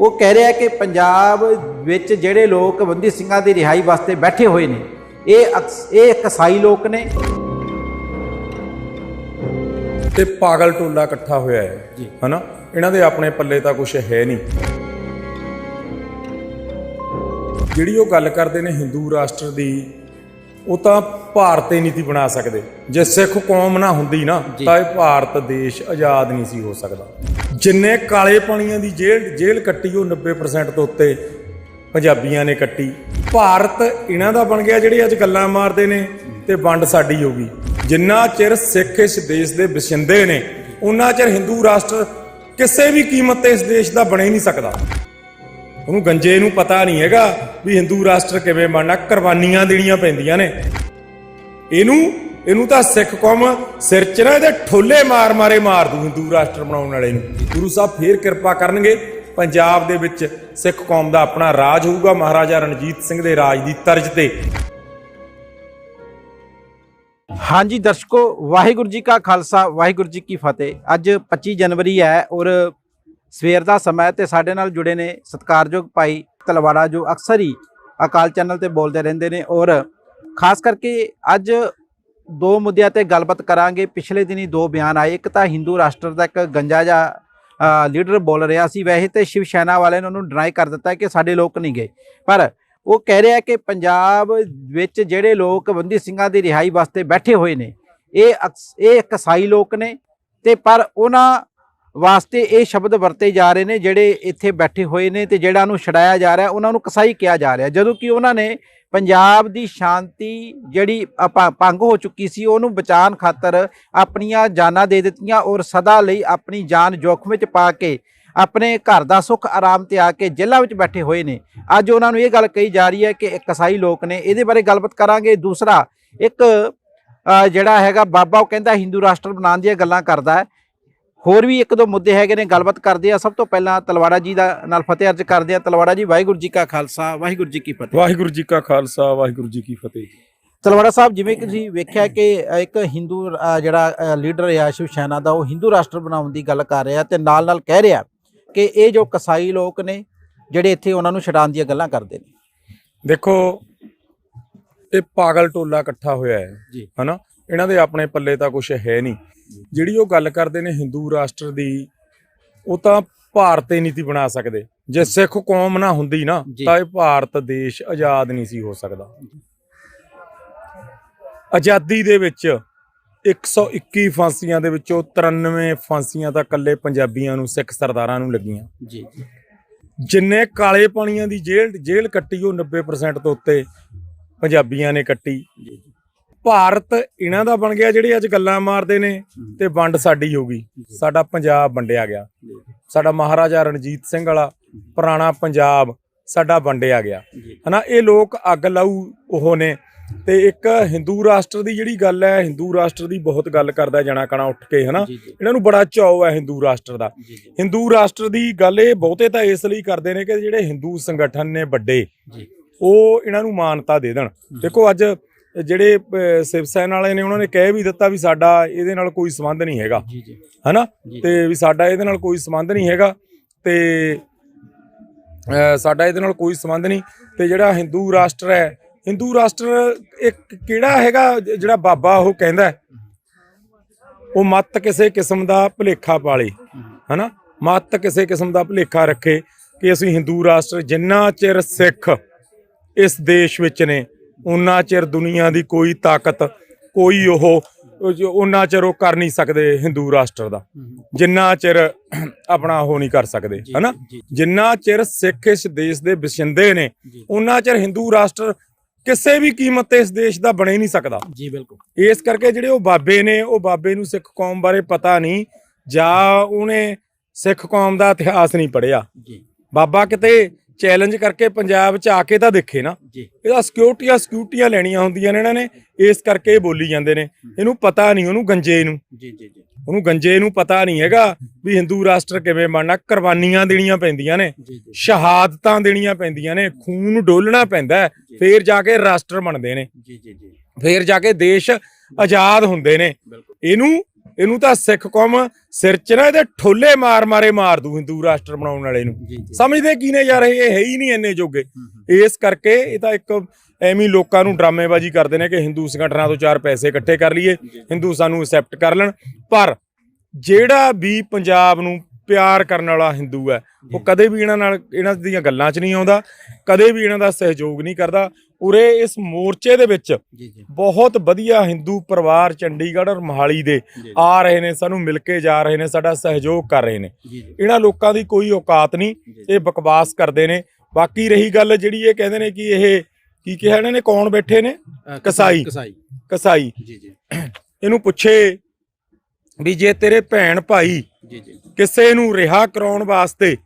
ਉਹ ਕਹਿ ਰਿਹਾ ਕਿ ਪੰਜਾਬ ਵਿੱਚ ਜਿਹੜੇ ਲੋਕ ਬੰਦੀ ਸਿੰਘਾਂ ਦੀ ਰਿਹਾਈ ਵਾਸਤੇ ਬੈਠੇ ਹੋਏ ਨੇ ਇਹ ਇਹ ਕਸਾਈ ਲੋਕ ਨੇ। ਤੇ ਪਾਗਲ ਟੋਲਾ ਇਕੱਠਾ ਹੋਇਆ ਹੈ। ਜੀ। ਹਨਾ? ਇਹਨਾਂ ਦੇ ਆਪਣੇ ਪੱਲੇ ਤਾਂ ਕੁਝ ਹੈ ਨਹੀਂ। ਜਿਹੜੀ ਉਹ ਗੱਲ ਕਰਦੇ ਨੇ ਹਿੰਦੂ ਰਾਸ਼ਟਰ ਦੀ ਉਹ ਤਾਂ ਭਾਰਤ ਹੀ ਨੀਤੀ ਬਣਾ ਸਕਦੇ। ਜੇ ਸਿੱਖ ਕੌਮ ਨਾ ਹੁੰਦੀ ਨਾ। ਤਾਂ ਇਹ ਭਾਰਤ ਦੇਸ਼ ਆਜ਼ਾਦ ਨਹੀਂ ਸੀ ਹੋ ਸਕਦਾ। ਜਿੰਨੇ ਕਾਲੇ ਪਾਣੀਆਂ ਦੀ ਜੇਲ੍ਹ ਜੇਲ੍ਹ ਕੱਟੀ, ਉਹ 90% ਤੋਂ ਉੱਤੇ ਪੰਜਾਬੀਆਂ ਨੇ ਕੱਟੀ। ਭਾਰਤ ਇਹਨਾਂ ਦਾ ਬਣ ਗਿਆ ਜਿਹੜੇ ਅੱਜ ਗੱਲਾਂ ਮਾਰਦੇ ਨੇ ਤੇ ਵੰਡ ਸਾਡੀ ਹੋ ਗਈ। ਜਿੰਨਾ ਚਿਰ ਸਿੱਖ ਇਸ ਦੇਸ਼ ਦੇ ਵਸਿੰਦੇ ਨੇ ਉਹਨਾਂ ਚਿਰ ਹਿੰਦੂ ਰਾਸ਼ਟਰ ਕਿਸੇ ਵੀ ਕੀਮਤ ਤੇ ਇਸ ਦੇਸ਼ ਦਾ ਬਣੇ ਹੀ ਨਹੀਂ ਸਕਦਾ। ਉਹਨੂੰ ਗੰਜੇ ਨੂੰ ਪਤਾ ਨਹੀਂ ਹੈਗਾ ਵੀ ਹਿੰਦੂ ਰਾਸ਼ਟਰ ਕਿਵੇਂ ਬਣਨਾ, ਕੁਰਬਾਨੀਆਂ ਦੇਣੀਆਂ ਪੈਂਦੀਆਂ ਨੇ। ਇਹਨੂੰ ਇਹਨੂੰ ਤਾਂ ਸਿੱਖ ਕੌਮ ਸਿਰ 'ਚ ਨਾ ਇਹਦੇ ਠੋਲੇ ਮਾਰ ਮਾਰੇ ਮਾਰ ਦੂ, ਹਿੰਦੂ ਰਾਸ਼ਟਰ ਬਣਾਉਣ ਵਾਲੇ ਨੂੰ। ਗੁਰੂ ਸਾਹਿਬ ਫੇਰ ਕਿਰਪਾ ਕਰਨਗੇ। ਪੰਜਾਬ ਦੇ ਵਿੱਚ ਸਿੱਖ ਕੌਮ ਦਾ ਆਪਣਾ ਰਾਜ ਹੋਊਗਾ ਮਹਾਰਾਜਾ ਰਣਜੀਤ ਸਿੰਘ ਦੇ ਰਾਜ ਦੀ ਤਰਜ਼ ਤੇ। ਹਾਂਜੀ, ਦਰਸ਼ਕੋ, ਵਾਹਿਗੁਰੂ ਜੀ ਕਾ ਖਾਲਸਾ, ਵਾਹਿਗੁਰੂ ਜੀ ਕੀ ਫਤਿਹ। ਅੱਜ 25 ਜਨਵਰੀ ਹੈ ਔਰ ਸਵੇਰ ਦਾ ਸਮਾਂ ਤੇ ਸਾਡੇ ਨਾਲ ਜੁੜੇ ਨੇ ਸਤਿਕਾਰਯੋਗ ਭਾਈ ਤਲਵਾੜਾ ਜੋ ਅਕਸਰ ਹੀ ਅਕਾਲ ਚੈਨਲ ਤੇ ਬੋਲਦੇ ਰਹਿੰਦੇ ਨੇ ਔਰ ਖਾਸ ਕਰਕੇ ਅੱਜ ਦੋ ਮੁੱਦਿਆਂ ਤੇ ਗੱਲਬਾਤ ਕਰਾਂਗੇ। ਪਿਛਲੇ ਦਿਨੀ ਦੋ ਬਿਆਨ ਆਏ। ਇੱਕ ਤਾਂ ਹਿੰਦੂ ਰਾਸ਼ਟਰ ਦਾ ਇੱਕ ਗੰਜਾ ਜਿਹਾ ਲੀਡਰ ਬੋਲ ਰਿਹਾ ਸੀ। ਵੈਸੇ ਤੇ ਸ਼ਿਵ ਸੈਨਾ ਵਾਲਿਆਂ ਨੇ ਉਹਨੂੰ ਡਿਨਾਈ ਕਰ ਦਿੱਤਾ ਕਿ ਸਾਡੇ ਲੋਕ ਨਹੀਂ ਗਏ। ਪਰ ਉਹ ਕਹਿ ਰਿਹਾ ਕਿ ਪੰਜਾਬ ਵਿੱਚ ਜਿਹੜੇ ਲੋਕ ਬੰਦੀ ਸਿੰਘਾਂ ਦੀ ਰਿਹਾਈ ਵਾਸਤੇ ਬੈਠੇ ਹੋਏ ਨੇ, ਇਹ ਅਕਸ- ਇਹ ਕਸਾਈ ਲੋਕ ਨੇ ਤੇ ਪਰ ਉਹਨਾਂ ਵਾਸਤੇ ਇਹ ਸ਼ਬਦ ਵਰਤੇ ਜਾ ਰਹੇ ਨੇ, ਜਿਹੜੇ ਇੱਥੇ ਬੈਠੇ ਹੋਏ ਨੇ ਤੇ ਜਿਹੜਾ ਨੂੰ ਛਡਾਇਆ ਜਾ ਰਿਹਾ, ਉਹਨਾਂ ਨੂੰ ਕਸਾਈ ਕਿਹਾ ਜਾ ਰਿਹਾ। ਜਦੋਂ ਕਿ ਉਹਨਾਂ ਨੇ ਪੰਜਾਬ ਦੀ ਸ਼ਾਂਤੀ ਜਿਹੜੀ ਆਪਾਂ ਭੰਗ ਹੋ ਚੁੱਕੀ ਸੀ, ਉਹਨੂੰ ਬਚਾਉਣ ਖਾਤਰ ਆਪਣੀਆਂ ਜਾਨਾਂ ਦੇ ਦਿੱਤੀਆਂ ਔਰ ਸਦਾ ਲਈ ਆਪਣੀ ਜਾਨ ਜੋਖਮ ਵਿੱਚ ਪਾ ਕੇ ਆਪਣੇ ਘਰ ਦਾ ਸੁੱਖ ਆਰਾਮ ਤੇ ਆ ਕੇ ਜੇਲ੍ਹਾਂ ਵਿੱਚ ਬੈਠੇ ਹੋਏ ਨੇ। ਅੱਜ ਉਹਨਾਂ ਨੂੰ ਇਹ ਗੱਲ ਕਹੀ ਜਾ ਰਹੀ ਹੈ ਕਿ ਇਹ ਕਸਾਈ ਲੋਕ ਨੇ, ਇਹਦੇ ਬਾਰੇ ਗੱਲਬਾਤ ਕਰਾਂਗੇ। ਦੂਸਰਾ, ਇੱਕ ਜਿਹੜਾ ਹੈਗਾ ਬਾਬਾ, ਉਹ ਕਹਿੰਦਾ ਹਿੰਦੂ ਰਾਸ਼ਟਰ ਬਣਾਉਣ ਦੀਆਂ ਗੱਲਾਂ ਕਰਦਾ ਹੈ। ਹੋਰ ਵੀ ਇੱਕ ਦੋ ਮੁੱਦੇ ਹੈਗੇ ਨੇ ਗੱਲਬਾਤ ਕਰਦੇ ਆ ਸਭ ਤੋਂ ਪਹਿਲਾਂ ਤਲਵਾੜਾ ਜੀ ਦਾ ਨਾਲ ਫਤਿਹ ਅਰਜ ਕਰਦੇ ਆ ਤਲਵਾੜਾ ਜੀ ਵਾਹਿਗੁਰੂ ਜੀ ਕਾ ਖਾਲਸਾ ਵਾਹਿਗੁਰੂ ਜੀ ਕੀ ਫਤਿਹ। ਵਾਹਿਗੁਰੂ ਜੀ ਕਾ ਖਾਲਸਾ ਵਾਹਿਗੁਰੂ ਜੀ ਕੀ ਫਤਿਹ। ਤਲਵਾੜਾ ਸਾਹਿਬ ਜਿਵੇਂ ਕਿ ਤੁਸੀਂ ਵੇਖਿਆ ਕਿ ਇੱਕ ਹਿੰਦੂ ਜਿਹੜਾ ਲੀਡਰ ਹੈ ਸ਼ਿਵ ਸੈਨਾ ਦਾ ਉਹ ਹਿੰਦੂ ਰਾਸ਼ਟਰ ਬਣਾਉਣ ਦੀ ਗੱਲ ਕਰ ਰਿਹਾ ਤੇ ਨਾਲ ਨਾਲ ਕਹਿ ਰਿਹਾ ਕਿ ਇਹ ਜੋ ਕਸਾਈ ਲੋਕ ਨੇ ਜਿਹੜੇ ਇੱਥੇ ਉਹਨਾਂ ਨੂੰ ਛਡਾਉਣ ਦੀਆਂ ਗੱਲਾਂ ਕਰਦੇ ਨੇ। ਦੇਖੋ ਇਹ ਪਾਗਲ ਟੋਲਾ ਇਕੱਠਾ ਹੋਇਆ ਹੈ। ਜੀ। ਹਨਾ? ਇਹਨਾਂ ਦੇ ਆਪਣੇ ਪੱਲੇ ਤਾਂ ਕੁਝ ਹੈ ਨਹੀਂ। ਜਿਹੜੀ ਉਹ ਗੱਲ ਕਰਦੇ ਨੇ ਹਿੰਦੂ ਰਾਸ਼ਟਰ ਦੀ ਉਹ ਤਾਂ ਭਾਰਤ ਹੀ ਨੀਤੀ ਬਣਾ ਸਕਦੇ। ਜੇ ਸਿੱਖ ਕੌਮ ਨਾ ਹੁੰਦੀ ਨਾ। ਤਾਂ ਇਹ ਭਾਰਤ ਦੇਸ਼ ਆਜ਼ਾਦ ਨਹੀਂ ਸੀ ਹੋ ਸਕਦਾ। ਆਜ਼ਾਦੀ ਦੇ ਵਿੱਚ 121 ਫਾਂਸੀਆਂ ਦੇ ਵਿੱਚੋਂ 93 ਫਾਂਸੀਆਂ ਤਾਂ ਇਕੱਲੇ ਪੰਜਾਬੀਆਂ ਨੂੰ ਸਿੱਖ ਸਰਦਾਰਾਂ ਨੂੰ ਲੱਗੀਆਂ। ਜੀ ਜੀ। ਜਿੰਨੇ ਕਾਲੇ ਪਾਣੀਆਂ ਦੀ ਜੇਲ੍ਹ ਜੇਲ੍ਹ ਕੱਟੀ ਉਹ 90% ਤੋਂ ਉੱਤੇ ਪੰਜਾਬੀਆਂ ਨੇ ਕੱਟੀ। ਜੀ। ਭਾਰਤ ਇਹਨਾਂ ਦਾ ਬਣ ਗਿਆ ਜਿਹੜੇ ਅੱਜ ਗੱਲਾਂ ਮਾਰਦੇ ਨੇ ਤੇ ਵੰਡ ਸਾਡੀ ਹੋ ਗਈ। ਸਾਡਾ ਪੰਜਾਬ ਵੰਡਿਆ ਗਿਆ। ਸਾਡਾ ਮਹਾਰਾਜਾ ਰਣਜੀਤ ਸਿੰਘ ਵਾਲਾ ਪੁਰਾਣਾ ਪੰਜਾਬ ਸਾਡਾ ਵੰਡਿਆ ਗਿਆ। ਹਨਾ ਇਹ ਲੋਕ ਅੱਗ ਲਾਊ ਉਹ ਨੇ। ਤੇ ਇੱਕ ਹਿੰਦੂ ਰਾਸ਼ਟਰ ਦੀ ਜਿਹੜੀ ਗੱਲ ਹੈ ਹਿੰਦੂ ਰਾਸ਼ਟਰ ਦੀ ਬਹੁਤ ਗੱਲ ਕਰਦਾ ਜਣਾ ਕਣਾ ਉੱਠ ਕੇ ਹਨਾ। ਇਹਨਾਂ ਨੂੰ ਬੜਾ ਚਾਅ ਹੈ ਹਿੰਦੂ ਰਾਸ਼ਟਰ ਦਾ। ਹਿੰਦੂ ਰਾਸ਼ਟਰ ਦੀ ਗੱਲ ਇਹ ਬਹੁਤੇ ਤਾਂ ਇਸ ਲਈ ਕਰਦੇ ਨੇ ਕਿ ਜਿਹੜੇ ਹਿੰਦੂ ਸੰਗਠਨ ਨੇ ਵੱਡੇ ਉਹ ਇਹਨਾਂ ਨੂੰ ਮਾਨਤਾ ਦੇ ਦੇਣ। ਦੇਖੋ ਅੱਜ ਜਿਹੜੇ ਸ਼ਿਵ ਸੈਨਾ ਵਾਲੇ ਨੇ ਉਹਨਾਂ ਨੇ ਕਹਿ ਵੀ ਦਿੱਤਾ ਵੀ ਸਾਡਾ ਇਹਦੇ ਨਾਲ ਕੋਈ ਸੰਬੰਧ ਨਹੀਂ ਹੈਗਾ। ਹਨਾ। ਤੇ ਵੀ ਸਾਡਾ ਇਹਦੇ ਨਾਲ ਕੋਈ ਸੰਬੰਧ ਨਹੀਂ ਹੈਗਾ ਤੇ ਸਾਡਾ ਇਹਦੇ ਨਾਲ ਕੋਈ ਸੰਬੰਧ ਨਹੀਂ ਤੇ ਜਿਹੜਾ ਹਿੰਦੂ ਰਾਸ਼ਟਰ ਹੈ ਹਿੰਦੂ ਰਾਸ਼ਟਰ ਇੱਕ ਕਿਹੜਾ ਹੈਗਾ ਜਿਹੜਾ ਬਾਬਾ ਉਹ ਕਹਿੰਦਾ ਉਹ ਮਤ ਕਿਸੇ ਕਿਸਮ ਦਾ ਭੁਲੇਖਾ ਪਾਲੇ ਹਨਾ? ਮਤ ਕਿਸੇ ਕਿਸਮ ਦਾ ਭੁਲੇਖਾ ਰੱਖੇ ਕਿ ਅਸੀਂ ਹਿੰਦੂ ਰਾਸ਼ਟਰ ਜਿੰਨਾ ਚਿਰ ਸਿੱਖ ਇਸ ਦੇਸ਼ ਵਿੱਚ ਨੇ ਉਨਾ ਚਿਰ ਦੁਨੀਆ ਦੀ ਕੋਈ ਤਾਕਤ ਕੋਈ ਉਹ ਉਹ ਜੋ- ਉਨਾ ਚਿਰ ਉਹ ਕਰ ਨਹੀਂ ਸਕਦੇ ਹਿੰਦੂ ਰਾਸ਼ਟਰ ਦਾ। ਜਿੰਨਾ ਚਿਰ ਆਪਣਾ ਉਹ ਨਹੀਂ ਕਰ ਸਕਦੇ ਹਨਾ। ਜਿੰਨਾ ਚਿਰ ਸਿੱਖ ਇਸ ਦੇਸ਼ ਦੇ ਵਸਿੰਦੇ ਨੇ। ਉਨਾ ਚਿਰ ਹਿੰਦੂ ਰਾਸ਼ਟਰ ਕਿਸੇ ਵੀ ਕੀਮਤ ਤੇ ਇਸ ਦੇਸ਼ ਦਾ ਬਣੇ ਨਹੀਂ ਸਕਦਾ। ਜੀ ਬਿਲਕੁਲ। ਇਸ ਕਰਕੇ ਜਿਹੜੇ ਉਹ ਬਾਬੇ ਨੇ ਉਹ ਬਾਬੇ ਨੂੰ ਸਿੱਖ ਕੌਮ ਬਾਰੇ ਪਤਾ ਨਹੀਂ ਜਾਂ ਉਹਨੇ ਸਿੱਖ ਕੌਮ ਦਾ ਇਤਿਹਾਸ ਨਹੀਂ ਪੜ੍ਹਿਆ। ਜੀ। ਬਾਬਾ ਕਿਤੇ ਚੈਲੰਜ ਕਰਕੇ ਪੰਜਾਬ 'ਚ ਆ ਕੇ ਤਾਂ ਦੇਖੇ ਨਾ। ਇਹਦਾ ਸਿਕਿਉਰਟੀਆਂ ਸਿਕਿਉਰਟੀਆਂ ਲੈਣੀਆਂ ਹੁੰਦੀਆਂ ਨੇ ਇਹਨਾਂ ਨੇ। ਇਸ ਕਰਕੇ ਇਹ ਬੋਲੀ ਜਾਂਦੇ ਨੇ। ਇਹਨੂੰ ਪਤਾ ਨਹੀਂ ਉਹਨੂੰ ਗੰਜੇ ਨੂੰ। ਜੀ ਜੀ ਜੀ। ਉਹਨੂੰ ਗੰਜੇ ਨੂੰ ਪਤਾ ਨਹੀਂ ਹੈਗਾ ਵੀ ਹਿੰਦੂ ਰਾਸ਼ਟਰ ਕਿਵੇਂ ਬਣਨਾ। ਕੁਰਬਾਨੀਆਂ ਦੇਣੀਆਂ ਪੈਂਦੀਆਂ ਨੇ। ਸ਼ਹਾਦਤਾਂ ਦੇਣੀਆਂ ਪੈਂਦੀਆਂ ਨੇ। ਖੂਨ ਡੋਲਣਾ ਪੈਂਦਾ ਫੇਰ ਜਾ ਕੇ ਰਾਸ਼ਟਰ ਬਣਦੇ ਨੇ। ਜੀ ਜੀ ਜੀ। ਫੇਰ ਜਾ ਕੇ ਦੇਸ਼ ਆਜ਼ਾਦ ਹੁੰਦੇ ਨੇ। ਇਹਨੂੰ ਇਹਨੂੰ ਤਾਂ ਸਿੱਖ ਕੌਮ ਸਿਰ 'ਚ ਨਾ ਇਹਦੇ ਠੋਲੇ ਮਾਰ ਮਾਰੇ ਮਾਰ ਦੂ ਹਿੰਦੂ ਰਾਸ਼ਟਰ ਬਣਾਉਣ ਵਾਲੇ ਨੂੰ। ਸਮਝਦੇ ਕੀ ਨੇ ਯਾਰ ਇਹ ਹੈ ਹੀ ਨਹੀਂ ਇੰਨੇ ਜੋਗੇ। ਇਸ ਕਰਕੇ ਇਹ ਤਾਂ ਇੱਕ ਐਵੇਂ ਲੋਕਾਂ ਨੂੰ ਡਰਾਮੇਬਾਜ਼ੀ ਕਰਦੇ ਨੇ ਕਿ ਹਿੰਦੂ ਸੰਗਠਨਾਂ ਤੋਂ ਚਾਰ ਪੈਸੇ ਇਕੱਠੇ ਕਰ ਲਈਏ ਹਿੰਦੂ ਸਾਨੂੰ ਐਕਸੈਪਟ ਕਰ ਲੈਣ। ਪਰ ਜਿਹੜਾ ਵੀ ਪੰਜਾਬ ਨੂੰ ਪਿਆਰ ਕਰਨ ਵਾਲਾ ਹਿੰਦੂ ਹੈ ਉਹ ਕਦੇ ਵੀ ਇਹਨਾਂ ਨਾਲ ਇਹਨਾਂ ਦੀਆਂ ਗੱਲਾਂ 'ਚ ਨਹੀਂ ਆਉਂਦਾ ਕਦੇ ਵੀ ਇਹਨਾਂ ਦਾ ਸਹਿਯੋਗ ਨਹੀਂ ਕਰਦਾ। ਉਰੇ ਇਸ ਮੋਰਚੇ ਦੇ ਵਿੱਚ ਬਹੁਤ ਵਧੀਆ ਹਿੰਦੂ ਪਰਿਵਾਰ ਚੰਡੀਗੜ੍ਹ ਔਰ ਮੋਹਾਲੀ ਦੇ ਆ ਰਹੇ ਨੇ ਸਾਨੂੰ ਮਿਲ ਕੇ ਜਾ ਰਹੇ ਨੇ ਸਾਡਾ ਸਹਿਯੋਗ ਕਰ ਰਹੇ ਨੇ। ਇਹਨਾਂ ਲੋਕਾਂ ਦੀ ਕੋਈ ਔਕਾਤ ਨਹੀਂ ਇਹ ਬਕਵਾਸ ਕਰਦੇ ਨੇ। ਬਾਕੀ ਰਹੀ ਗੱਲ ਜਿਹੜੀ ਇਹ ਕਹਿੰਦੇ ਨੇ ਕਿ ਇਹ ਕੀ ਕਿਹਾ ਇਹਨਾਂ ਨੇ ਕੌਣ ਬੈਠੇ ਨੇ? ਕਸਾਈ। ਕਸਾਈ। ਕਸਾਈ। ਜੀ ਜੀ। ਇਹਨੂੰ ਪੁੱਛੇ ਵੀ ਜੇ ਤੇਰੇ ਭੈਣ ਭਾਈ ਕਿਸੇ ਨੂੰ ਰਿਹਾ ਕਰਾਉਣ ਵਾਸਤੇ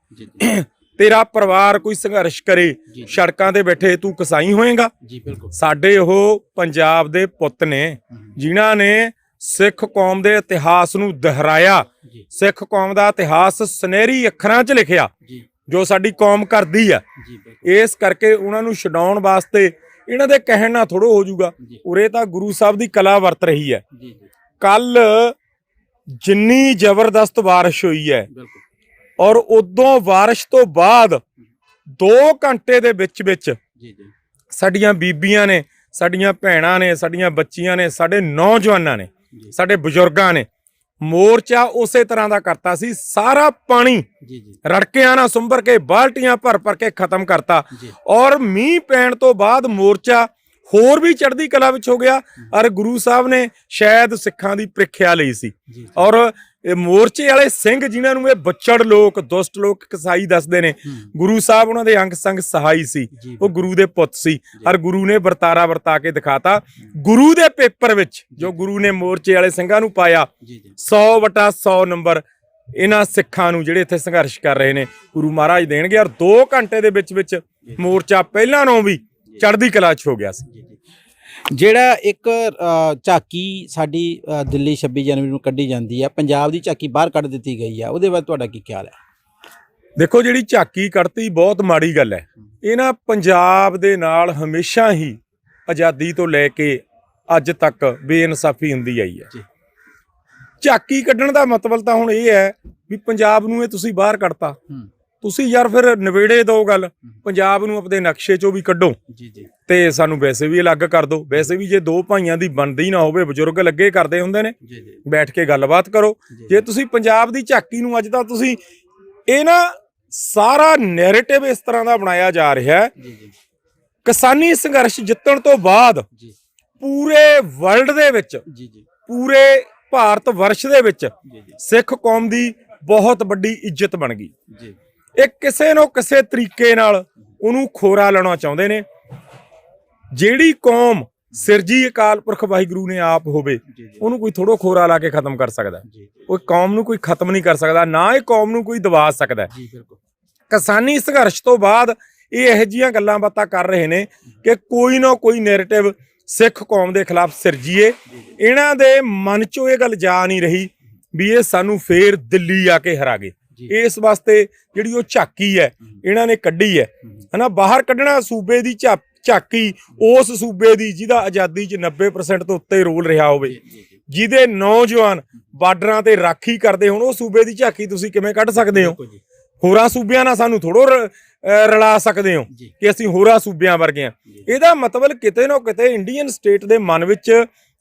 ਤੇਰਾ ਪਰਿਵਾਰ ਕੋਈ ਸੰਘਰਸ਼ ਕਰੇ। ਸੜਕਾਂ ਤੇ ਬੈਠੇ ਤੂੰ ਕਸਾਈ ਹੋਏਗਾ। ਜੀ ਬਿਲਕੁਲ। ਸਾਡੇ ਉਹ ਪੰਜਾਬ ਦੇ ਪੁੱਤ ਨੇ ਜਿਨ੍ਹਾਂ ਨੇ ਸਿੱਖ ਕੌਮ ਦੇ ਇਤਿਹਾਸ ਨੂੰ ਦੁਹਰਾਇਆ। ਸਿੱਖ ਕੌਮ ਦਾ ਇਤਿਹਾਸ ਸੁਨਹਿਰੀ ਅੱਖਰਾਂ 'ਚ ਲਿਖਿਆ ਜੀ। ਸਾਡੀ ਕੌਮ ਕਰਦੀ ਆ। ਇਸ ਕਰਕੇ ਉਹਨਾਂ ਨੂੰ ਛਡਾਉਣ ਵਾਸਤੇ ਇਹਨਾਂ ਦੇ ਕਹਿਣ ਨਾਲ ਥੋੜੋ ਹੋ ਜਾਊਗਾ। ਉਰੇ ਤਾਂ ਗੁਰੂ ਸਾਹਿਬ ਦੀ ਕਲਾ ਵਰਤ ਰਹੀ ਹੈ। ਕੱਲ ਜਿੰਨੀ ਜ਼ਬਰਦਸਤ ਬਾਰਿਸ਼ ਹੋਈ ਹੈ ਬਿਲਕੁਲ। ਔਰ ਉਦੋਂ ਬਾਰਿਸ਼ ਤੋਂ ਬਾਅਦ 2 ਘੰਟੇ ਦੇ ਵਿੱਚ ਵਿੱਚ ਜੀ ਜੀ। ਸਾਡੀਆਂ ਬੀਬੀਆਂ ਨੇ ਸਾਡੀਆਂ ਭੈਣਾਂ ਨੇ ਸਾਡੀਆਂ ਬੱਚੀਆਂ ਨੇ ਸਾਡੇ ਨੌਜਵਾਨਾਂ ਨੇ ਸਾਡੇ ਬਜ਼ੁਰਗਾਂ ਨੇ ਮੋਰਚਾ ਉਸੇ ਤਰ੍ਹਾਂ ਦਾ ਕਰਤਾ ਸੀ ਸਾਰਾ ਪਾਣੀ ਜੀ ਜੀ। ਰੜਕਿਆਂ ਨਾਲ ਸੁੰਬਰ ਕੇ ਬਾਲਟੀਆਂ ਭਰ ਭਰ ਕੇ ਖਤਮ ਕਰਤਾ। ਔਰ ਮੀਂਹ ਪੈਣ ਤੋਂ ਬਾਅਦ ਮੋਰਚਾ ਹੋਰ ਵੀ ਚੜ੍ਹਦੀ ਕਲਾ ਵਿੱਚ ਹੋ ਗਿਆ। ਔਰ ਗੁਰੂ ਸਾਹਿਬ ਨੇ ਸ਼ਾਇਦ ਸਿੱਖਾਂ ਦੀ ਪ੍ਰੀਖਿਆ ਲਈ ਸੀ। ਔਰ ਇਹ ਮੋਰਚੇ ਵਾਲੇ ਸਿੰਘ ਜਿਨ੍ਹਾਂ ਨੂੰ ਇਹ ਬੱਚੜ ਲੋਕ ਦੁਸ਼ਟ ਲੋਕ ਕਸਾਈ ਦੱਸਦੇ ਨੇ। ਗੁਰੂ ਸਾਹਿਬ ਉਹਨਾਂ ਦੇ ਅੰਗ ਸੰਗ ਸਹਾਈ ਸੀ। ਉਹ ਗੁਰੂ ਦੇ ਪੁੱਤ ਸੀ। ਔਰ ਗੁਰੂ ਨੇ ਵਰਤਾਰਾ ਵਰਤਾ ਕੇ ਦਿਖਾਤਾ। ਗੁਰੂ ਦੇ ਪੇਪਰ ਵਿੱਚ ਜੋ। ਗੁਰੂ ਨੇ ਮੋਰਚੇ ਵਾਲੇ ਸਿੰਘਾਂ ਨੂੰ ਪਾਇਆ ਜੀ ਜੀ। 100 ਵਟਾ 100 ਨੰਬਰ ਇਹਨਾਂ ਸਿੱਖਾਂ ਨੂੰ ਜਿਹੜੇ ਇੱਥੇ ਸੰਘਰਸ਼ ਕਰ ਰਹੇ ਨੇ। ਗੁਰੂ ਮਹਾਰਾਜ ਦੇਣਗੇ ਔਰ 2 ਘੰਟੇ ਦੇ ਵਿੱਚ ਵਿੱਚ ਮੋਰਚਾ ਪਹਿਲਾਂ ਨਾਲੋਂ ਵੀ ਚੜ੍ਹਦੀ ਕਲਾ 'ਚ ਹੋ ਗਿਆ ਸੀ। ਜਿਹੜਾ ਇੱਕ ਝਾਕੀ ਸਾਡੀ ਦਿੱਲੀ 26 ਜਨਵਰੀ ਨੂੰ ਕੱਢੀ ਜਾਂਦੀ ਹੈ ਪੰਜਾਬ ਦੀ ਝਾਕੀ ਬਾਹਰ ਕੱਢ ਦਿੱਤੀ ਗਈ ਆ ਉਹਦੇ ਬਾਰੇ ਤੁਹਾਡਾ ਕੀ ਖਿਆਲ ਹੈ? ਦੇਖੋ ਜਿਹੜੀ ਝਾਕੀ ਕੱਢਤੀ ਬਹੁਤ ਮਾੜੀ ਗੱਲ ਹੈ। ਇਹ ਨਾ ਪੰਜਾਬ ਦੇ ਨਾਲ ਹਮੇਸ਼ਾ ਹੀ ਆਜ਼ਾਦੀ ਤੋਂ ਲੈ ਕੇ ਅੱਜ ਤੱਕ ਬੇਇਨਸਾਫੀ ਹੁੰਦੀ ਆਈ ਹੈ। ਝਾਕੀ ਕੱਢਣ ਦਾ ਮਤਲਬ ਤਾਂ ਹੁਣ ਇਹ ਹੈ ਵੀ ਪੰਜਾਬ ਨੂੰ ਇਹ ਤੁਸੀਂ ਬਾਹਰ ਕੱਢਤਾ। ਹੂੰ। ਤੁਸੀਂ ਯਾਰ ਫਿਰ ਨਵੇੜੇ ਦੋ ਗੱਲ। ਪੰਜਾਬ ਨੂੰ ਆਪਣੇ ਨਕਸ਼ੇ 'ਚੋਂ ਵੀ ਕੱਢੋ। ਜੀ ਜੀ। ਤੇ ਸਾਨੂੰ ਵੈਸੇ ਵੀ ਅਲੱਗ ਕਰ ਦਿਓ ਵੈਸੇ ਵੀ ਜੇ ਦੋ ਭਾਈਆਂ ਦੀ ਬਣਦੀ ਨਾ ਹੋਵੇ ਬਜ਼ੁਰਗ ਲੱਗੇ ਕਰਦੇ ਹੁੰਦੇ ਨੇ ਜੀ ਜੀ। ਬੈਠ ਕੇ ਗੱਲਬਾਤ ਕਰੋ। ਜੀ। ਤੁਸੀਂ ਪੰਜਾਬ ਦੀ ਝਾਕੀ ਨੂੰ ਅੱਜ ਤਾਂ ਤੁਸੀਂ ਇਹ ਨਾ ਸਾਰਾ ਨੈਰੇਟਿਵ ਇਸ ਤਰ੍ਹਾਂ ਦਾ ਬਣਾਇਆ ਜਾ ਰਿਹਾ ਹੈ। ਜੀ ਜੀ। ਕਿਸਾਨੀ ਸੰਘਰਸ਼ ਜਿੱਤਣ ਤੋਂ ਬਾਅਦ ਜੀ। ਪੂਰੇ ਵਰਲਡ ਦੇ ਵਿੱਚ ਜੀ ਜੀ। ਪੂਰੇ ਭਾਰਤ ਵਰਸ਼ ਦੇ ਵਿੱਚ ਸਿੱਖ ਕੌਮ ਦੀ ਬਹੁਤ ਵੱਡੀ ਇੱਜ਼ਤ ਬਣ ਗਈ। ਜੀ। ਇਹ ਕਿਸੇ ਨੂੰ ਕਿਸੇ ਤਰੀਕੇ ਨਾਲ ਉਹਨੂੰ ਖੋਰਾ ਲਾਉਣਾ ਚਾਹੁੰਦੇ ਨੇ। ਜਿਹੜੀ ਕੌਮ ਸਿਰਜੀ ਅਕਾਲ ਪੁਰਖ ਵਾਹਿਗੁਰੂ ਨੇ ਆਪ ਹੋਵੇ ਉਹਨੂੰ ਕੋਈ ਥੋੜੋ ਖੋਰਾ ਲਾ ਕੇ ਖਤਮ ਕਰ ਸਕਦਾ। ਉਹ ਕੌਮ ਨੂੰ ਕੋਈ ਖਤਮ ਨਹੀਂ ਕਰ ਸਕਦਾ ਨਾ ਇਹ ਕੌਮ ਨੂੰ ਕੋਈ ਦਬਾ ਸਕਦਾ। ਹੈ। ਜੀ ਬਿਲਕੁਲ। ਕਿਸਾਨੀ ਸੰਘਰਸ਼ ਤੋਂ ਬਾਅਦ ਇਹ ਇਹੋ ਜਿਹੀਆਂ ਗੱਲਾਂ ਬਾਤਾਂ ਕਰ ਰਹੇ ਨੇ ਕਿ ਕੋਈ ਨਾ ਕੋਈ ਨੈਰੇਟਿਵ ਸਿੱਖ ਕੌਮ ਦੇ ਖਿਲਾਫ ਸਿਰਜੀਏ ਇਹਨਾਂ ਦੇ ਮਨ 'ਚੋਂ ਇਹ ਗੱਲ ਜਾ ਨਹੀਂ ਰਹੀ ਵੀ ਇਹ ਸਾਨੂੰ ਫੇਰ ਦਿੱਲੀ ਆ ਕੇ ਹਰਾ ਗਏ। ਇਸ ਵਾਸਤੇ ਜਿਹੜੀ ਉਹ ਝਾਕੀ ਹੈ ਇਹਨਾਂ ਨੇ ਕੱਢੀ ਹੈ। ਹਨਾ ਬਾਹਰ ਕੱਢਣਾ ਸੂਬੇ ਦੀ ਝਾਕੀ ਉਸ ਸੂਬੇ ਦੀ ਜਿਹਦਾ ਆਜ਼ਾਦੀ 'ਚ 90% ਤੋਂ ਉੱਤੇ ਰੋਲ ਰਿਹਾ ਹੋਵੇ। ਜਿਹਦੇ ਨੌਜਵਾਨ ਬਾਰਡਰਾਂ ਤੇ ਰਾਖੀ ਕਰਦੇ ਹੋਣ ਉਹ ਸੂਬੇ ਦੀ ਝਾਕੀ ਤੁਸੀਂ ਕਿਵੇਂ ਕੱਢ ਸਕਦੇ ਹੋ? ਹੋਰਾਂ ਸੂਬਿਆਂ ਨਾਲ ਸਾਨੂੰ ਥੋੜੋ ਰਲਾ ਸਕਦੇ ਹੋ ਕਿ ਅਸੀਂ ਹੋਰਾਂ ਸੂਬਿਆਂ ਵਰਗੇ ਆ। ਇਹਦਾ ਮਤਲਬ ਕਿਤੇ ਨਾ ਕਿਤੇ ਇੰਡੀਅਨ ਸਟੇਟ ਦੇ ਮਨ ਵਿੱਚ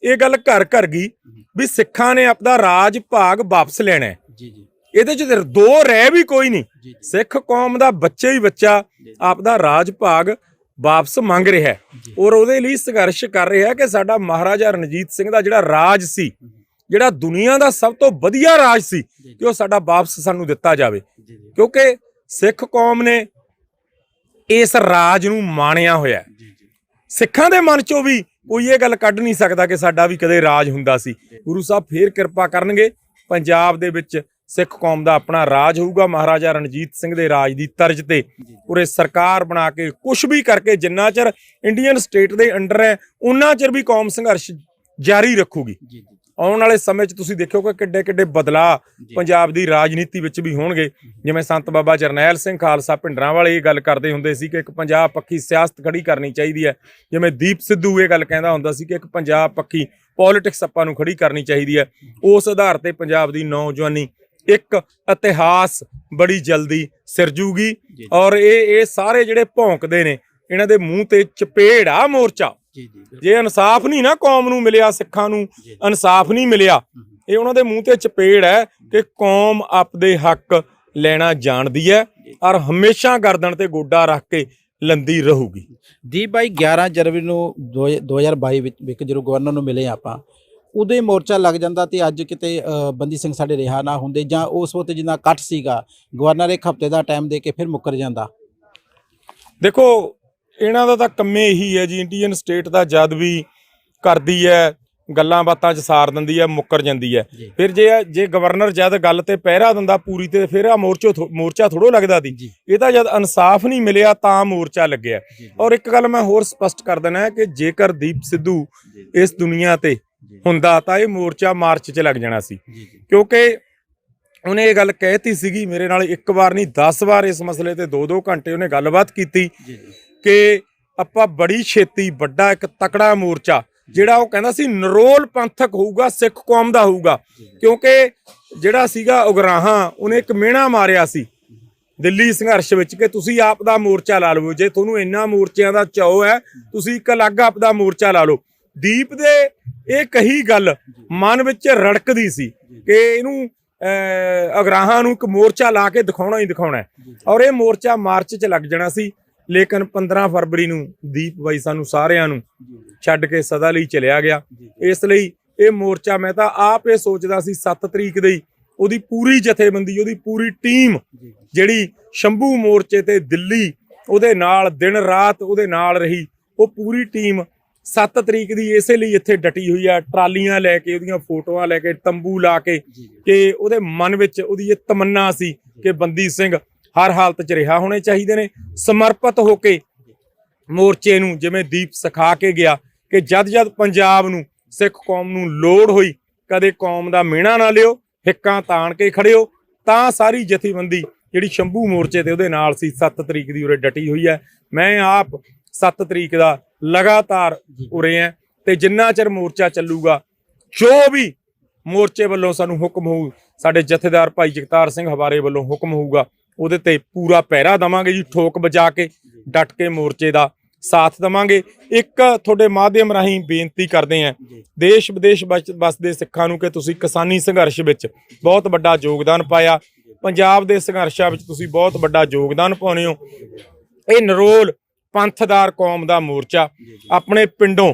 ਇਹ ਗੱਲ ਘਰ ਘਰ ਗਈ ਵੀ ਸਿੱਖਾਂ ਨੇ ਆਪਦਾ ਰਾਜ ਭਾਗ ਵਾਪਸ ਲੈਣਾ ਹੈ। ਜੀ ਜੀ। ਇਹਦੇ ਚ ਦੋ ਰਹਿ ਵੀ ਕੋਈ ਨਹੀਂ। ਸਿੱਖ ਕੌਮ ਦਾ ਬੱਚੇ ਹੀ ਬੱਚਾ। ਆਪਦਾ ਰਾਜ ਭਾਗ ਵਾਪਸ ਮੰਗ ਰਿਹਾ ਹੈ। ਔਰ ਉਹਦੇ ਲਈ ਸੰਘਰਸ਼ ਕਰ ਰਿਹਾ ਹੈ ਕਿ ਸਾਡਾ ਮਹਾਰਾਜਾ ਰਣਜੀਤ ਸਿੰਘ ਦਾ ਜਿਹੜਾ ਰਾਜ ਸੀ ਜਿਹੜਾ ਦੁਨੀਆ ਦਾ ਸਭ ਤੋਂ ਵਧੀਆ ਰਾਜ ਸੀ। ਕਿ ਉਹ ਸਾਡਾ ਵਾਪਸ ਸਾਨੂੰ ਦਿੱਤਾ ਜਾਵੇ। ਕਿਉਂਕਿ ਸਿੱਖ ਕੌਮ ਨੇ ਇਸ ਰਾਜ ਨੂੰ ਮਾਣਿਆ ਹੋਇਆ ਸਿੱਖਾਂ ਦੇ ਮਨ ਚੋਂ ਵੀ ਕੋਈ ਇਹ ਗੱਲ ਕੱਢ ਨਹੀਂ ਸਕਦਾ ਕਿ ਸਾਡਾ ਵੀ ਕਦੇ ਰਾਜ ਹੁੰਦਾ ਸੀ। ਗੁਰੂ ਸਾਹਿਬ ਫੇਰ ਕਿਰਪਾ ਕਰਨਗੇ। ਪੰਜਾਬ ਦੇ ਵਿੱਚ ਸਿੱਖ ਕੌਮ ਦਾ ਆਪਣਾ ਰਾਜ ਹੋਊਗਾ ਮਹਾਰਾਜਾ ਰਣਜੀਤ ਸਿੰਘ ਦੇ ਰਾਜ ਦੀ ਤਰਜ਼ ਤੇ। ਉਰੇ ਸਰਕਾਰ ਬਣਾ ਕੇ ਕੁਝ ਵੀ ਕਰਕੇ ਜਿੰਨਾ ਚਿਰ ਇੰਡੀਅਨ ਸਟੇਟ ਦੇ ਅੰਡਰ ਹੈ ਉਨਾ ਚਿਰ ਵੀ ਕੌਮ ਸੰਘਰਸ਼ ਜਾਰੀ ਰੱਖੂਗੀ। ਆਉਣ ਵਾਲੇ ਸਮੇਂ 'ਚ ਤੁਸੀਂ ਦੇਖਿਓ ਕਿ ਕਿੱਡੇ ਕਿੱਡੇ ਬਦਲਾਅ ਜੀ। ਪੰਜਾਬ ਦੀ ਰਾਜਨੀਤੀ ਵਿੱਚ ਵੀ ਹੋਣਗੇ। ਜਿਵੇਂ ਸੰਤ ਬਾਬਾ ਜਰਨੈਲ ਸਿੰਘ ਖਾਲਸਾ ਭਿੰਡਰਾਂ ਵਾਲੇ ਇਹ ਗੱਲ ਕਰਦੇ ਹੁੰਦੇ ਸੀ ਕਿ ਇੱਕ ਪੰਜਾਬ ਪੱਖੀ ਸਿਆਸਤ ਖੜੀ ਕਰਨੀ ਚਾਹੀਦੀ ਹੈ। ਜਿਵੇਂ ਦੀਪ ਸਿੱਧੂ ਇਹ ਗੱਲ ਕਹਿੰਦਾ ਹੁੰਦਾ ਸੀ ਕਿ ਇੱਕ ਪੰਜਾਬ ਪੱਖੀ ਪੋਲਿਟਿਕਸ ਆਪਾਂ ਨੂੰ ਖੜੀ ਕਰਨੀ ਚਾਹੀਦੀ ਹੈ। ਉਸ ਆਧਾਰ ਤੇ ਪੰਜਾਬ ਦੀ ਨੌਜਵਾਨੀ ਇੱਕ ਇਤਿਹਾਸ ਬੜੀ ਜਲਦੀ ਸਿਰਜੂਗੀ। ਔਰ ਇਹ ਇਹ ਸਾਰੇ ਜਿਹੜੇ ਭੌਂਕਦੇ ਨੇ ਇਹਨਾਂ ਦੇ ਮੂੰਹ ਤੇ ਚਪੇੜ ਆ ਮੋਰਚਾ ਜੀ ਇਨਸਾਫ ਨਹੀਂ ਨਾ ਕੌਮ ਨੂੰ ਮਿਲਿਆ ਸਿੱਖਾਂ ਨੂੰ। ਇਨਸਾਫ ਨਹੀਂ ਮਿਲਿਆ ਇਹ ਉਹਨਾਂ ਦੇ ਮੂੰਹ ਤੇ ਚਪੇੜ ਹੈ ਕਿ ਕੌਮ ਆਪਦੇ ਹੱਕ ਲੈਣਾ ਜਾਣਦੀ ਹੈ ਔਰ ਹਮੇਸ਼ਾ ਗਰਦਨ ਤੇ ਗੋਡਾ ਰੱਖ ਕੇ ਲੰਦੀ ਰਹੂਗੀ ਦੀਪ ਬਾਈ 11 ਜਨਵਰੀ ਨੂੰ ਦੋ- 2022 ਵਿੱਚ ਵਿੱਚ ਜਦੋਂ ਗਵਰਨਰ ਨੂੰ ਮਿਲੇ ਆਪਾਂ ਉਦੋਂ ਹੀ ਮੋਰਚਾ ਲੱਗ ਜਾਂਦਾ ਤੇ ਅੱਜ ਕਿਤੇ ਬੰਦੀ ਸਿੰਘ ਸਾਡੇ ਰਿਹਾ ਨਾ ਹੁੰਦੇ ਜਾਂ ਉਸ ਵਕਤ ਜਿੰਨਾ ਕੱਟ ਸੀਗਾ ਗਵਰਨਰ ਇੱਕ ਹਫ਼ਤੇ ਦਾ ਟਾਈਮ ਦੇ ਕੇ ਫਿਰ ਮੁੱਕਰ ਜਾਂਦਾ। ਦੇਖੋ ਇਹਨਾਂ ਦਾ ਤਾਂ ਕੰਮੇ ਇਹੀ ਹੈ ਜੀ ਇੰਡੀਅਨ ਸਟੇਟ ਦਾ ਜਦ ਵੀ ਕਰਦੀ ਹੈ ਗੱਲਾਂ ਬਾਤਾਂ 'ਚ ਸਾਰ ਦਿੰਦੀ ਹੈ ਮੁੱਕਰ ਜਾਂਦੀ ਹੈ। ਫਿਰ ਜੇ ਜੇ ਗਵਰਨਰ ਜਦ ਗੱਲ ਤੇ ਪਹਿਰਾ ਦਿੰਦਾ ਪੂਰੀ ਤੇ ਫਿਰ ਆ ਮੋਰਚਾ ਮੋਰਚਾ ਥੋੜੋ ਲੱਗਦਾ ਦੀ ਇਹ ਤਾਂ ਜਦ ਇਨਸਾਫ ਨਹੀਂ ਮਿਲਿਆ ਤਾਂ ਮੋਰਚਾ ਲੱਗਿਆ। ਔਰ ਇੱਕ ਗੱਲ ਮੈਂ ਹੋਰ ਸਪਸ਼ਟ ਕਰ ਦੇਣਾ ਹੈ ਕਿ ਜੇਕਰ ਦੀਪ ਸਿੱਧੂ ਇਸ ਦੁਨੀਆ ਤੇ ਹੁੰਦਾ ਤਾਂ ਇਹ ਮੋਰਚਾ ਮਾਰਚ 'ਚ ਲੱਗ ਜਾਣਾ ਸੀ। ਕਿਉਂਕਿ ਉਹਨੇ ਇਹ ਗੱਲ ਕਹਿਤੀ ਸੀਗੀ ਮੇਰੇ ਨਾਲ ਇੱਕ ਵਾਰ ਨਹੀਂ 10 ਵਾਰ ਇਸ ਮਸਲੇ ਤੇ 2-2 ਘੰਟੇ ਉਹਨੇ ਗੱਲਬਾਤ ਕੀਤੀ ਕਿ ਆਪਾਂ ਬੜੀ ਛੇਤੀ ਵੱਡਾ ਇੱਕ ਤਕੜਾ ਮੋਰਚਾ ਜਿਹੜਾ ਉਹ ਕਹਿੰਦਾ ਸੀ ਨਰੋਲ ਪੰਥਕ ਹੋਊਗਾ ਸਿੱਖ ਕੌਮ ਦਾ ਹੋਊਗਾ। ਕਿਉਂਕਿ ਜਿਹੜਾ ਸੀਗਾ ਉਗਰਾਹਾਂ ਉਹਨੇ ਇੱਕ ਮਿਹਣਾ ਮਾਰਿਆ ਸੀ। ਦਿੱਲੀ ਸੰਘਰਸ਼ ਵਿੱਚ ਕਿ ਤੁਸੀਂ ਆਪ ਦਾ ਮੋਰਚਾ ਲਾ ਲਵੋ ਜੇ ਤੁਹਾਨੂੰ ਇੰਨਾ ਮੋਰਚਿਆਂ ਦਾ ਚਾਅ ਹੈ ਤੁਸੀਂ ਇੱਕ ਅਲੱਗ ਆਪ ਦਾ ਮੋਰਚਾ ਲਾ ਲਓ। ਦੀਪ ਦੇ ਇਹ ਕਹੀ ਗੱਲ ਮਨ ਵਿੱਚ ਰੜਕਦੀ ਸੀ ਕਿ ਇਹਨੂੰ ਅਗਰਾਹਾਂ ਨੂੰ ਇੱਕ ਮੋਰਚਾ ਲਾ ਕੇ ਦਿਖਾਉਣਾ ਹੀ ਦਿਖਾਉਣਾ ਔਰ ਇਹ ਮੋਰਚਾ ਮਾਰਚ 'ਚ ਲੱਗ ਜਾਣਾ ਸੀ ਲੇਕਿਨ 15 ਫਰਵਰੀ ਨੂੰ ਦੀਪ ਬਾਈ ਸਾਨੂੰ ਸਾਰਿਆਂ ਨੂੰ ਛੱਡ ਕੇ ਸਦਾ ਲਈ ਚਲਿਆ ਗਿਆ। ਇਸ ਲਈ ਇਹ ਮੋਰਚਾ ਮੈਂ ਤਾਂ ਆਪ ਇਹ ਸੋਚਦਾ ਸੀ 7 ਤਰੀਕ ਦੇ ਉਹਦੀ ਪੂਰੀ ਜਥੇਬੰਦੀ ਉਹਦੀ ਪੂਰੀ ਟੀਮ ਜਿਹੜੀ ਸ਼ੰਭੂ ਮੋਰਚੇ ਤੇ ਦਿੱਲੀ ਉਹਦੇ ਨਾਲ ਦਿਨ ਰਾਤ ਉਹਦੇ ਨਾਲ ਰਹੀ ਉਹ ਪੂਰੀ ਟੀਮ 7 ਤਰੀਕ ਦੀ ਇਸੇ ਲਈ ਇੱਥੇ ਡਟੀ ਹੋਈ ਆ ਟਰਾਲੀਆਂ ਲੈ ਕੇ ਉਹਦੀਆਂ ਫੋਟੋਆਂ ਲੈ ਕੇ ਤੰਬੂ ਲਾ ਕੇ ਕਿ ਉਹਦੇ ਮਨ ਵਿੱਚ ਉਹਦੀ ਇਹ ਤਮੰਨਾ ਸੀ ਕਿ ਬੰਦੀ ਸਿੰਘ ਹਰ ਹਾਲਤ 'ਚ ਰਿਹਾ ਹੋਣੇ ਚਾਹੀਦੇ ਨੇ ਸਮਰਪਿਤ ਹੋ ਕੇ ਮੋਰਚੇ ਨੂੰ ਜਿਵੇਂ ਦੀਪ ਸਿਖਾ ਕੇ ਗਿਆ ਕਿ ਜਦ ਜਦ ਪੰਜਾਬ ਨੂੰ ਸਿੱਖ ਕੌਮ ਨੂੰ ਲੋੜ ਹੋਈ ਕਦੇ ਕੌਮ ਦਾ ਮਿਹਣਾ ਨਾ ਲਿਓ ਹਿੱਕਾਂ ਤਾਣ ਕੇ ਖੜਿਓ ਤਾਂ ਸਾਰੀ ਜਥੇਬੰਦੀ ਜਿਹੜੀ ਸ਼ੰਭੂ ਮੋਰਚੇ ਤੇ ਉਹਦੇ ਨਾਲ ਸੀ 7 ਤਰੀਕ ਦੀ ਉਰੇ ਡਟੀ ਹੋਈ ਹੈ। ਮੈਂ ਆਪ 7 ਤਰੀਕ ਦਾ ਲਗਾਤਾਰ ਉਰੇ ਆ ਤੇ ਜਿੰਨਾ ਚਿਰ ਮੋਰਚਾ ਚੱਲੂਗਾ ਜੋ ਵੀ ਮੋਰਚੇ ਵੱਲੋਂ ਸਾਨੂੰ ਹੁਕਮ ਹੋਊ ਸਾਡੇ ਜਥੇਦਾਰ ਭਾਈ ਜਗਤਾਰ ਸਿੰਘ ਹਵਾਰੇ ਵੱਲੋਂ ਹੁਕਮ ਹੋਊਗਾ ਉਹਦੇ ਤੇ ਪੂਰਾ ਪਹਿਰਾ ਦਵਾਂਗੇ ਜੀ ਠੋਕ ਵਜਾ ਕੇ ਡਟ ਕੇ ਮੋਰਚੇ ਦਾ ਸਾਥ ਦਵਾਂਗੇ। ਇੱਕ ਤੁਹਾਡੇ ਮਾਧਿਅਮ ਰਾਹੀਂ ਬੇਨਤੀ ਕਰਦੇ ਆਂ ਦੇਸ਼ ਵਿਦੇਸ਼ ਵਸਦੇ ਸਿੱਖਾਂ ਨੂੰ ਕਿ ਤੁਸੀਂ ਕਿਸਾਨੀ ਸੰਘਰਸ਼ ਵਿੱਚ ਬਹੁਤ ਵੱਡਾ ਯੋਗਦਾਨ ਪਾਇਆ। ਪੰਜਾਬ ਦੇ ਸੰਘਰਸ਼ਾਂ ਵਿੱਚ ਤੁਸੀਂ ਬਹੁਤ ਵੱਡਾ ਯੋਗਦਾਨ ਪਾਉਂਦੇ ਹੋ। ਇਹ ਨਰੋਲ ਪੰਥਦਾਰ ਕੌਮ ਦਾ ਮੋਰਚਾ। ਆਪਣੇ ਪਿੰਡੋਂ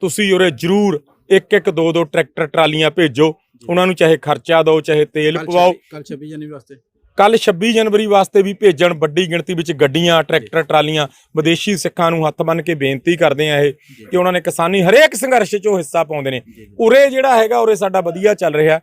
ਤੁਸੀਂ ਉਰੇ ਜ਼ਰੂਰ ਇੱਕ ਇੱਕ ਦੋ ਦੋ ਟਰੈਕਟਰ ਟਰਾਲੀਆਂ ਭੇਜੋ। ਉਹਨਾਂ ਨੂੰ ਚਾਹੇ ਖਰਚਾ ਦਿਓ ਚਾਹੇ ਤੇਲ ਪਵਾਓ। ਕੱਲ 26 ਜਨਵਰੀ ਵਾਸਤੇ। ਕੱਲ 26 ਜਨਵਰੀ ਵਾਸਤੇ ਵੀ ਭੇਜਣ ਵੱਡੀ ਗਿਣਤੀ ਵਿੱਚ ਗੱਡੀਆਂ ਟਰੈਕਟਰ ਟਰਾਲੀਆਂ ਵਿਦੇਸ਼ੀ ਸਿੱਖਾਂ ਨੂੰ ਹੱਥ ਬੰਨ ਕੇ ਬੇਨਤੀ ਕਰਦੇ ਆ ਇਹ ਕਿ ਉਹਨਾਂ ਨੇ ਕਿਸਾਨੀ ਹਰੇਕ ਸੰਘਰਸ਼ 'ਚ ਉਹ ਹਿੱਸਾ ਪਾਉਂਦੇ ਨੇ। ਉਰੇ ਜਿਹੜਾ ਹੈਗਾ ਉਰੇ ਸਾਡਾ ਵਧੀਆ ਚੱਲ ਰਿਹਾ।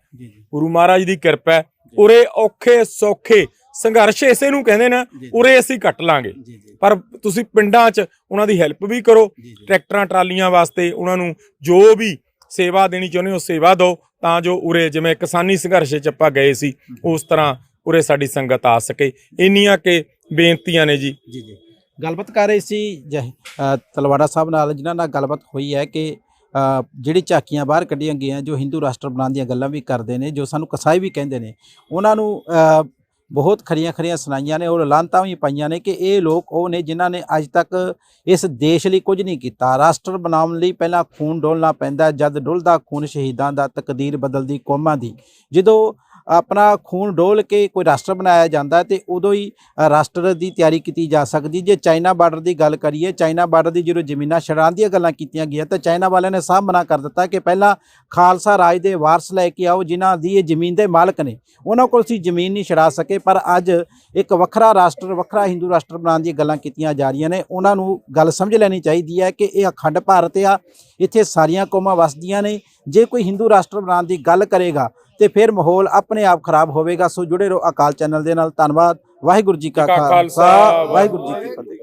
ਗੁਰੂ ਮਹਾਰਾਜ ਦੀ ਕਿਰਪਾ ਹੈ। ਉਰੇ ਔਖੇ ਸੌਖੇ ਸੰਘਰਸ਼ ਇਸੇ ਨੂੰ ਕਹਿੰਦੇ ਨੇ ਉਰੇ ਅਸੀਂ ਕੱਟ ਲਾਂਗੇ। ਪਰ ਤੁਸੀਂ ਪਿੰਡਾਂ 'ਚ ਉਹਨਾਂ ਦੀ ਹੈਲਪ ਵੀ ਕਰੋ ਟਰੈਕਟਰਾਂ ਟਰਾਲੀਆਂ ਵਾਸਤੇ ਉਹਨਾਂ ਨੂੰ ਜੋ ਵੀ ਸੇਵਾ ਦੇਣੀ ਚਾਹੁੰਦੇ ਹੋ ਸੇਵਾ ਦਿਓ ਤਾਂ ਜੋ ਉਰੇ ਜਿਵੇਂ ਕਿਸਾਨੀ ਸੰਘਰਸ਼ 'ਚ ਆਪਾਂ ਗਏ ਸੀ ਉਸ ਤਰ੍ਹਾਂ ਉਰੇ ਸਾਡੀ ਸੰਗਤ ਆ ਸਕੇ। ਇੰਨੀਆਂ ਕਿ ਬੇਨਤੀਆਂ ਨੇ ਜੀ। ਜੀ ਜੀ। ਗੱਲਬਾਤ ਕਰ ਰਹੇ ਸੀ ਤਲਵਾੜਾ ਸਾਹਿਬ ਨਾਲ ਜਿਨ੍ਹਾਂ ਨਾਲ ਗੱਲਬਾਤ ਹੋਈ ਹੈ ਕਿ ਜਿਹੜੀ ਝਾਕੀਆਂ ਬਾਹਰ ਕੱਢੀਆਂ ਗਈਆਂ, ਜੋ ਹਿੰਦੂ ਰਾਸ਼ਟਰ ਬਣਾਉਣ ਦੀਆਂ ਗੱਲਾਂ ਵੀ ਕਰਦੇ ਨੇ, ਜੋ ਸਾਨੂੰ ਕਸਾਈ ਵੀ ਕਹਿੰਦੇ ਨੇ, ਉਹਨਾਂ ਨੂੰ ਬਹੁਤ ਖਰੀਆਂ ਖਰੀਆਂ ਸੁਣਾਈਆਂ ਨੇ ਔਰ ਲਾਂਤਾਂ ਵੀ ਪਾਈਆਂ ਨੇ ਕਿ ਇਹ ਲੋਕ ਉਹ ਨੇ ਜਿਨ੍ਹਾਂ ਨੇ ਅੱਜ ਤੱਕ ਇਸ ਦੇਸ਼ ਲਈ ਕੁਝ ਨਹੀਂ ਕੀਤਾ। ਰਾਸ਼ਟਰ ਬਣਾਉਣ ਲਈ ਪਹਿਲਾਂ ਖੂਨ ਡੋਲਣਾ ਪੈਂਦਾ, ਜਦ ਡੁੱਲਦਾ ਖੂਨ ਸ਼ਹੀਦਾਂ ਦਾ ਤਕਦੀਰ ਬਦਲਦੀ ਕੌਮਾਂ ਦੀ। ਜਦੋਂ ਆਪਣਾ ਖੂਨ ਡੋਲ ਕੇ ਕੋਈ ਰਾਸ਼ਟਰ ਬਣਾਇਆ ਜਾਂਦਾ ਤੇ ਉਦੋਂ ਹੀ ਰਾਸ਼ਟਰ ਦੀ ਤਿਆਰੀ ਕੀਤੀ ਜਾ ਸਕਦੀ। ਜੇ ਚਾਈਨਾ ਬਾਰਡਰ ਦੀ ਗੱਲ ਕਰੀਏ, ਚਾਈਨਾ ਬਾਰਡਰ ਦੀ ਜਦੋਂ ਜ਼ਮੀਨਾਂ ਛੜਾਉਣ ਦੀਆਂ ਗੱਲਾਂ ਕੀਤੀਆਂ ਗਈਆਂ, ਤਾਂ ਚਾਈਨਾ ਵਾਲਿਆਂ ਨੇ ਸਾਫ਼ ਮਨਾ ਕਰ ਦਿੱਤਾ ਕਿ ਪਹਿਲਾਂ ਖਾਲਸਾ ਰਾਜ ਦੇ ਵਾਰਸ ਲੈ ਕੇ ਆਓ, ਜਿਨ੍ਹਾਂ ਦੀ ਇਹ ਜ਼ਮੀਨ ਦੇ ਮਾਲਕ ਨੇ। ਉਹਨਾਂ ਕੋਲ ਸੀ ਜ਼ਮੀਨ ਨਹੀਂ ਛੜਾ ਸਕੇ, ਪਰ ਅੱਜ ਇੱਕ ਵੱਖਰਾ ਰਾਸ਼ਟਰ, ਵੱਖਰਾ ਹਿੰਦੂ ਰਾਸ਼ਟਰ ਬਣਾਉਣ ਦੀਆਂ ਗੱਲਾਂ ਕੀਤੀਆਂ ਜਾ ਰਹੀਆਂ ਨੇ। ਉਹਨਾਂ ਨੂੰ ਗੱਲ ਸਮਝ ਲੈਣੀ ਚਾਹੀਦੀ ਹੈ ਕਿ ਇਹ ਅਖੰਡ ਭਾਰਤ ਆ, ਇੱਥੇ ਸਾਰੀਆਂ ਕੌਮਾਂ ਵਸਦੀਆਂ ਨੇ। ਜੇ ਕੋਈ ਹਿੰਦੂ ਰਾਸ਼ਟਰ ਬਣਾਉਣ ਦੀ ਗੱਲ ਕਰੇਗਾ ਤੇ ਫਿਰ ਮਾਹੌਲ ਆਪਣੇ ਆਪ ਖਰਾਬ ਹੋਵੇਗਾ। ਸੋ ਜੁੜੇ ਰਹੋ ਅਕਾਲ ਚੈਨਲ ਦੇ ਨਾਲ। ਧੰਨਵਾਦ। ਵਾਹਿਗੁਰੂ ਜੀ ਕਾ ਖਾਲਸਾ, ਵਾਹਿਗੁਰੂ ਜੀ ਕੀ ਫਤਿਹ।